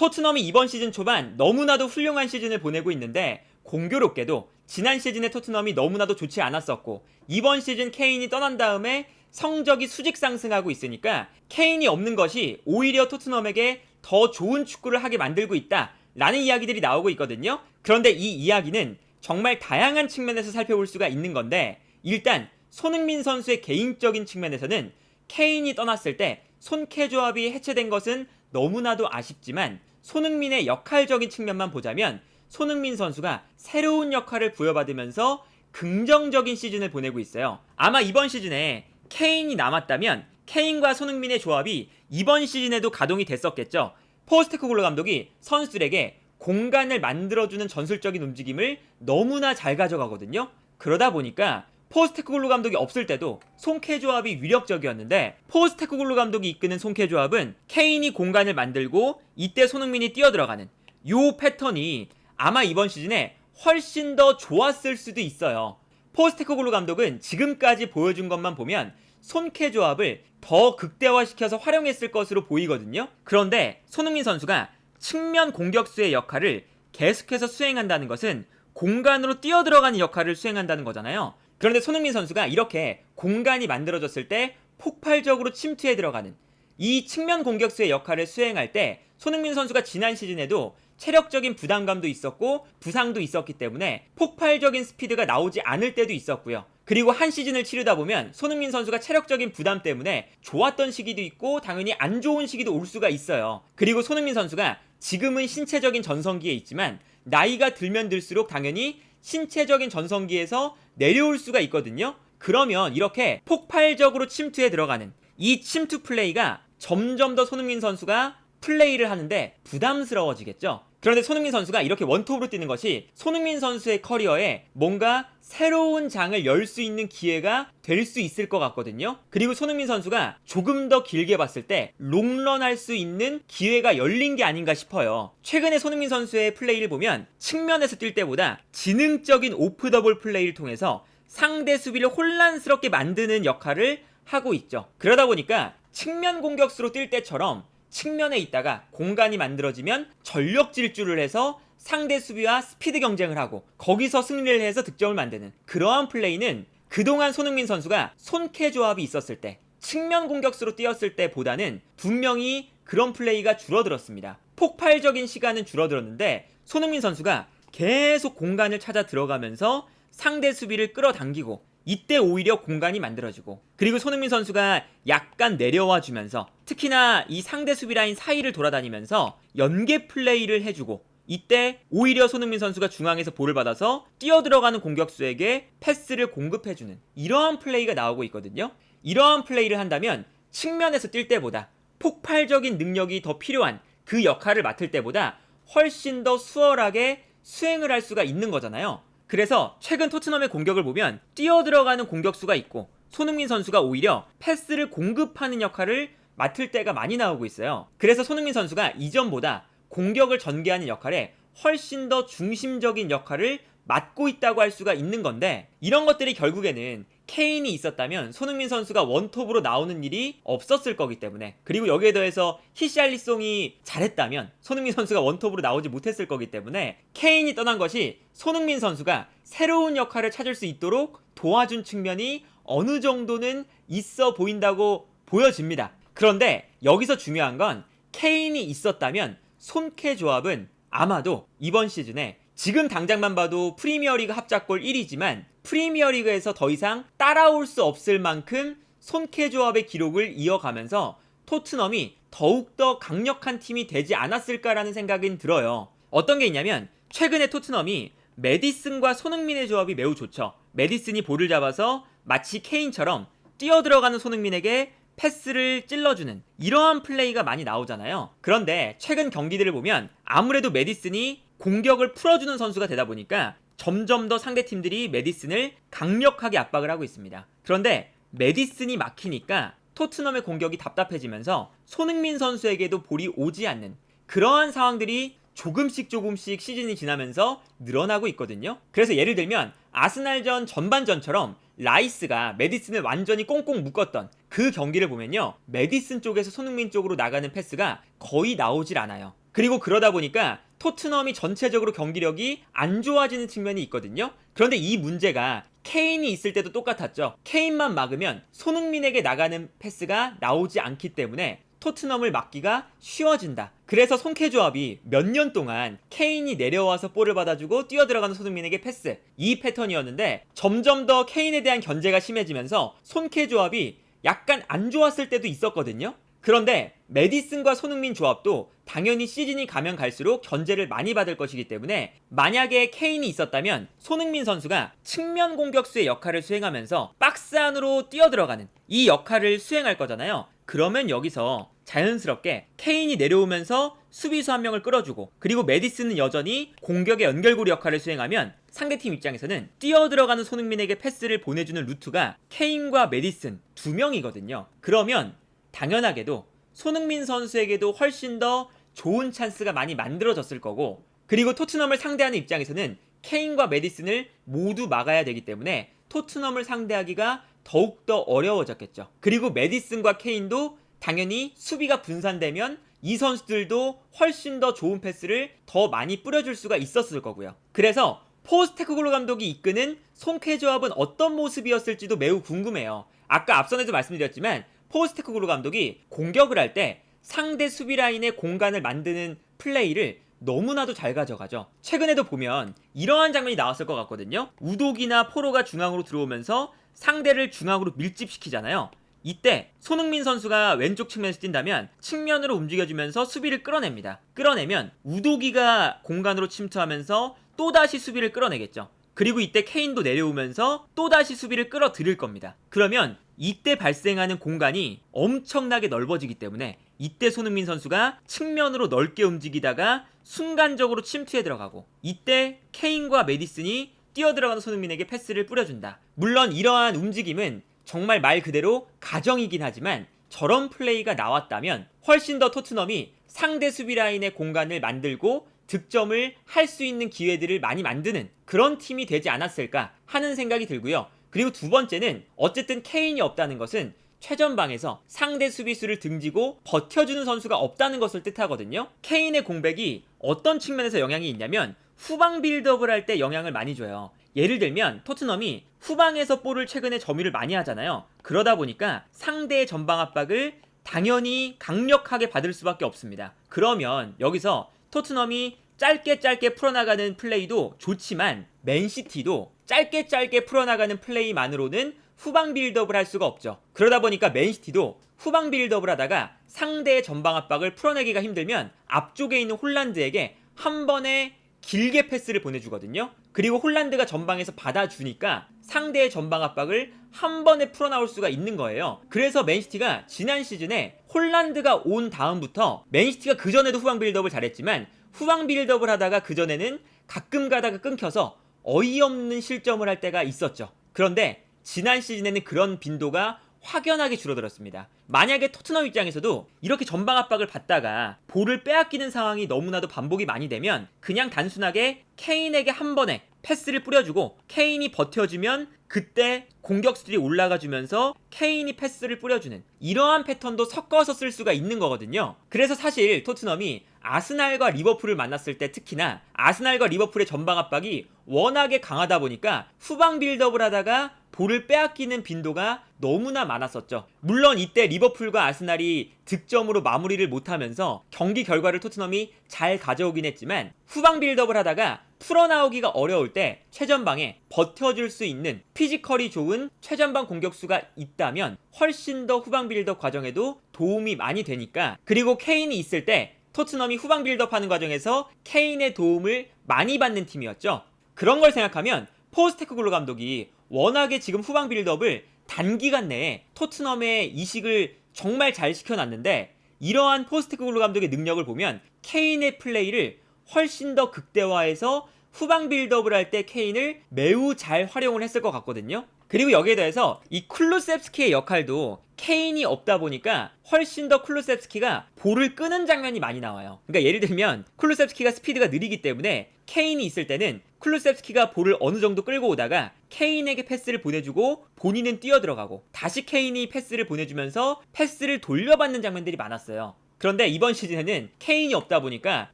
토트넘이 이번 시즌 초반 너무나도 훌륭한 시즌을 보내고 있는데 공교롭게도 지난 시즌의 토트넘이 너무나도 좋지 않았었고 이번 시즌 케인이 떠난 다음에 성적이 수직 상승하고 있으니까 케인이 없는 것이 오히려 토트넘에게 더 좋은 축구를 하게 만들고 있다 라는 이야기들이 나오고 있거든요. 그런데 이 이야기는 정말 다양한 측면에서 살펴볼 수가 있는 건데 일단 손흥민 선수의 개인적인 측면에서는 케인이 떠났을 때 손캐 조합이 해체된 것은 너무나도 아쉽지만 손흥민의 역할적인 측면만 보자면 손흥민 선수가 새로운 역할을 부여받으면서 긍정적인 시즌을 보내고 있어요. 아마 이번 시즌에 케인이 남았다면 케인과 손흥민의 조합이 이번 시즌에도 가동이 됐었겠죠. 포스테코글로 감독이 선수들에게 공간을 만들어주는 전술적인 움직임을 너무나 잘 가져가거든요. 그러다 보니까 포스테코글로 감독이 없을 때도 송케 조합이 위력적이었는데 포스테코글로 감독이 이끄는 송케 조합은 케인이 공간을 만들고 이때 손흥민이 뛰어들어가는 요 패턴이 아마 이번 시즌에 훨씬 더 좋았을 수도 있어요. 포스테코글로 감독은 지금까지 보여준 것만 보면 손캐 조합을 더 극대화시켜서 활용했을 것으로 보이거든요. 그런데 손흥민 선수가 측면 공격수의 역할을 계속해서 수행한다는 것은 공간으로 뛰어들어가는 역할을 수행한다는 거잖아요. 그런데 손흥민 선수가 이렇게 공간이 만들어졌을 때 폭발적으로 침투해 들어가는 이 측면 공격수의 역할을 수행할 때 손흥민 선수가 지난 시즌에도 체력적인 부담감도 있었고 부상도 있었기 때문에 폭발적인 스피드가 나오지 않을 때도 있었고요. 그리고 한 시즌을 치르다 보면 손흥민 선수가 체력적인 부담 때문에 좋았던 시기도 있고 당연히 안 좋은 시기도 올 수가 있어요. 그리고 손흥민 선수가 지금은 신체적인 전성기에 있지만 나이가 들면 들수록 당연히 신체적인 전성기에서 내려올 수가 있거든요. 그러면 이렇게 폭발적으로 침투에 들어가는 이 침투 플레이가 점점 더 손흥민 선수가 플레이를 하는데 부담스러워지겠죠. 그런데 손흥민 선수가 이렇게 원톱으로 뛰는 것이 손흥민 선수의 커리어에 뭔가 새로운 장을 열 수 있는 기회가 될 수 있을 것 같거든요. 그리고 손흥민 선수가 조금 더 길게 봤을 때 롱런 할 수 있는 기회가 열린 게 아닌가 싶어요. 최근에 손흥민 선수의 플레이를 보면 측면에서 뛸 때보다 지능적인 오프 더블 플레이를 통해서 상대 수비를 혼란스럽게 만드는 역할을 하고 있죠. 그러다 보니까 측면 공격수로 뛸 때처럼 측면에 있다가 공간이 만들어지면 전력 질주를 해서 상대 수비와 스피드 경쟁을 하고 거기서 승리를 해서 득점을 만드는 그러한 플레이는 그동안 손흥민 선수가 손캐 조합이 있었을 때 측면 공격수로 뛰었을 때보다는 분명히 그런 플레이가 줄어들었습니다. 폭발적인 시간은 줄어들었는데 손흥민 선수가 계속 공간을 찾아 들어가면서 상대 수비를 끌어당기고 이때 오히려 공간이 만들어지고 그리고 손흥민 선수가 약간 내려와 주면서 특히나 이 상대 수비 라인 사이를 돌아다니면서 연계 플레이를 해주고 이때 오히려 손흥민 선수가 중앙에서 볼을 받아서 뛰어들어가는 공격수에게 패스를 공급해주는 이러한 플레이가 나오고 있거든요. 이러한 플레이를 한다면 측면에서 뛸 때보다 폭발적인 능력이 더 필요한 그 역할을 맡을 때보다 훨씬 더 수월하게 수행을 할 수가 있는 거잖아요. 그래서 최근 토트넘의 공격을 보면 뛰어 들어가는 공격수가 있고 손흥민 선수가 오히려 패스를 공급하는 역할을 맡을 때가 많이 나오고 있어요. 그래서 손흥민 선수가 이전보다 공격을 전개하는 역할에 훨씬 더 중심적인 역할을 맡고 있다고 할 수가 있는 건데 이런 것들이 결국에는 케인이 있었다면 손흥민 선수가 원톱으로 나오는 일이 없었을 거기 때문에 그리고 여기에 더해서 히샬리송이 잘했다면 손흥민 선수가 원톱으로 나오지 못했을 거기 때문에 케인이 떠난 것이 손흥민 선수가 새로운 역할을 찾을 수 있도록 도와준 측면이 어느 정도는 있어 보인다고 보여집니다. 그런데 여기서 중요한 건 케인이 있었다면 손캐 조합은 아마도 이번 시즌에 지금 당장만 봐도 프리미어리그 합작골 1위지만 프리미어리그에서 더 이상 따라올 수 없을 만큼 손캐 조합의 기록을 이어가면서 토트넘이 더욱더 강력한 팀이 되지 않았을까라는 생각은 들어요. 어떤 게 있냐면 최근에 토트넘이 메디슨과 손흥민의 조합이 매우 좋죠. 메디슨이 볼을 잡아서 마치 케인처럼 뛰어들어가는 손흥민에게 패스를 찔러주는 이러한 플레이가 많이 나오잖아요. 그런데 최근 경기들을 보면 아무래도 메디슨이 공격을 풀어주는 선수가 되다 보니까 점점 더 상대 팀들이 메디슨을 강력하게 압박을 하고 있습니다. 그런데 메디슨이 막히니까 토트넘의 공격이 답답해지면서 손흥민 선수에게도 볼이 오지 않는 그러한 상황들이 조금씩 조금씩 시즌이 지나면서 늘어나고 있거든요. 그래서 예를 들면 아스날전 전반전처럼 라이스가 메디슨을 완전히 꽁꽁 묶었던 그 경기를 보면요. 메디슨 쪽에서 손흥민 쪽으로 나가는 패스가 거의 나오질 않아요. 그리고 그러다 보니까 토트넘이 전체적으로 경기력이 안 좋아지는 측면이 있거든요. 그런데 이 문제가 케인이 있을 때도 똑같았죠. 케인만 막으면 손흥민에게 나가는 패스가 나오지 않기 때문에 토트넘을 막기가 쉬워진다. 그래서 송케 조합이 몇 년 동안 케인이 내려와서 볼을 받아주고 뛰어들어가는 손흥민에게 패스 이 패턴이었는데 점점 더 케인에 대한 견제가 심해지면서 손케 조합이 약간 안 좋았을 때도 있었거든요. 그런데 메디슨과 손흥민 조합도 당연히 시즌이 가면 갈수록 견제를 많이 받을 것이기 때문에 만약에 케인이 있었다면 손흥민 선수가 측면 공격수의 역할을 수행하면서 박스 안으로 뛰어들어가는 이 역할을 수행할 거잖아요. 그러면 여기서 자연스럽게 케인이 내려오면서 수비수 한 명을 끌어주고 그리고 메디슨은 여전히 공격의 연결고리 역할을 수행하면 상대팀 입장에서는 뛰어 들어가는 손흥민에게 패스를 보내주는 루트가 케인과 메디슨 두 명이거든요. 그러면 당연하게도 손흥민 선수에게도 훨씬 더 좋은 찬스가 많이 만들어졌을 거고 그리고 토트넘을 상대하는 입장에서는 케인과 메디슨을 모두 막아야 되기 때문에 토트넘을 상대하기가 더욱더 어려워졌겠죠. 그리고 메디슨과 케인도 당연히 수비가 분산되면 이 선수들도 훨씬 더 좋은 패스를 더 많이 뿌려줄 수가 있었을 거고요. 그래서 포스테코글로 감독이 이끄는 송쾌 조합은 어떤 모습이었을지도 매우 궁금해요. 아까 앞선에도 말씀드렸지만 포스테코글로 감독이 공격을 할 때 상대 수비 라인의 공간을 만드는 플레이를 너무나도 잘 가져가죠. 최근에도 보면 이러한 장면이 나왔을 것 같거든요. 우독이나 포로가 중앙으로 들어오면서 상대를 중앙으로 밀집시키잖아요. 이때 손흥민 선수가 왼쪽 측면에서 뛴다면 측면으로 움직여주면서 수비를 끌어냅니다. 끌어내면 우도기가 공간으로 침투하면서 또다시 수비를 끌어내겠죠. 그리고 이때 케인도 내려오면서 또다시 수비를 끌어들일 겁니다. 그러면 이때 발생하는 공간이 엄청나게 넓어지기 때문에 이때 손흥민 선수가 측면으로 넓게 움직이다가 순간적으로 침투해 들어가고 이때 케인과 메디슨이 뛰어들어가는 손흥민에게 패스를 뿌려준다. 물론 이러한 움직임은 정말 말 그대로 가정이긴 하지만 저런 플레이가 나왔다면 훨씬 더 토트넘이 상대 수비 라인의 공간을 만들고 득점을 할 수 있는 기회들을 많이 만드는 그런 팀이 되지 않았을까 하는 생각이 들고요. 그리고 두 번째는 어쨌든 케인이 없다는 것은 최전방에서 상대 수비수를 등지고 버텨주는 선수가 없다는 것을 뜻하거든요. 케인의 공백이 어떤 측면에서 영향이 있냐면 후방 빌드업을 할 때 영향을 많이 줘요. 예를 들면 토트넘이 후방에서 볼을 최근에 점유를 많이 하잖아요. 그러다 보니까 상대의 전방 압박을 당연히 강력하게 받을 수밖에 없습니다. 그러면 여기서 토트넘이 짧게 짧게 풀어나가는 플레이도 좋지만 맨시티도 짧게 짧게 풀어나가는 플레이만으로는 후방 빌드업을 할 수가 없죠. 그러다 보니까 맨시티도 후방 빌드업을 하다가 상대의 전방 압박을 풀어내기가 힘들면 앞쪽에 있는 홀란드에게 한 번에 길게 패스를 보내주거든요. 그리고 홀란드가 전방에서 받아주니까 상대의 전방 압박을 한 번에 풀어나올 수가 있는 거예요. 그래서 맨시티가 지난 시즌에 홀란드가 온 다음부터 맨시티가 그전에도 후방 빌드업을 잘했지만 후방 빌드업을 하다가 그전에는 가끔 가다가 끊겨서 어이없는 실점을 할 때가 있었죠. 그런데 지난 시즌에는 그런 빈도가 확연하게 줄어들었습니다. 만약에 토트넘 입장에서도 이렇게 전방 압박을 받다가 볼을 빼앗기는 상황이 너무나도 반복이 많이 되면 그냥 단순하게 케인에게 한 번에 패스를 뿌려주고 케인이 버텨주면 그때 공격수들이 올라가 주면서 케인이 패스를 뿌려주는 이러한 패턴도 섞어서 쓸 수가 있는 거거든요. 그래서 사실 토트넘이 아스날과 리버풀을 만났을 때 특히나 아스날과 리버풀의 전방 압박이 워낙에 강하다 보니까 후방 빌드업을 하다가 볼을 빼앗기는 빈도가 너무나 많았었죠. 물론 이때 리버풀과 아스날이 득점으로 마무리를 못하면서 경기 결과를 토트넘이 잘 가져오긴 했지만 후방 빌드업을 하다가 풀어나오기가 어려울 때 최전방에 버텨줄 수 있는 피지컬이 좋은 최전방 공격수가 있다면 훨씬 더 후방 빌드업 과정에도 도움이 많이 되니까 그리고 케인이 있을 때 토트넘이 후방 빌드업 하는 과정에서 케인의 도움을 많이 받는 팀이었죠. 그런 걸 생각하면 포스테코글로 감독이 워낙에 지금 후방 빌드업을 단기간 내에 토트넘의 이식을 정말 잘 시켜놨는데 이러한 포스테코글로 감독의 능력을 보면 케인의 플레이를 훨씬 더 극대화해서 후방 빌드업을 할 때 케인을 매우 잘 활용을 했을 것 같거든요. 그리고 여기에 대해서 이 쿨루셉스키의 역할도 케인이 없다 보니까 훨씬 더 쿨루셉스키가 볼을 끄는 장면이 많이 나와요. 그러니까 예를 들면 쿨루셉스키가 스피드가 느리기 때문에 케인이 있을 때는 쿨루셉스키가 볼을 어느 정도 끌고 오다가 케인에게 패스를 보내주고 본인은 뛰어 들어가고 다시 케인이 패스를 보내주면서 패스를 돌려받는 장면들이 많았어요. 그런데 이번 시즌에는 케인이 없다 보니까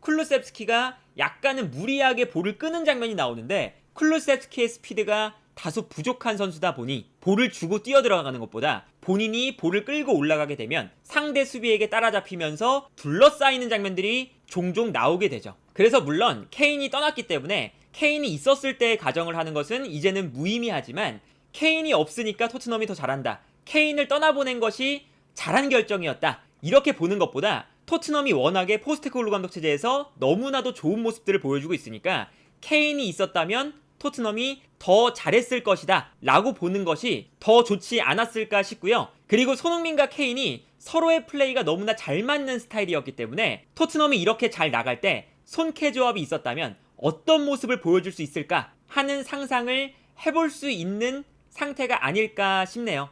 쿨루셉스키가 약간은 무리하게 볼을 끄는 장면이 나오는데 쿨루셉스키의 스피드가 다소 부족한 선수다 보니 볼을 주고 뛰어 들어가는 것보다 본인이 볼을 끌고 올라가게 되면 상대 수비에게 따라잡히면서 둘러싸이는 장면들이 종종 나오게 되죠. 그래서 물론 케인이 떠났기 때문에 케인이 있었을 때의 가정을 하는 것은 이제는 무의미하지만 케인이 없으니까 토트넘이 더 잘한다. 케인을 떠나보낸 것이 잘한 결정이었다. 이렇게 보는 것보다 토트넘이 워낙에 포스트코글루 감독 체제에서 너무나도 좋은 모습들을 보여주고 있으니까 케인이 있었다면 토트넘이 더 잘했을 것이다 라고 보는 것이 더 좋지 않았을까 싶고요. 그리고 손흥민과 케인이 서로의 플레이가 너무나 잘 맞는 스타일이었기 때문에 토트넘이 이렇게 잘 나갈 때 손캐 조합이 있었다면 어떤 모습을 보여줄 수 있을까 하는 상상을 해볼 수 있는 상태가 아닐까 싶네요.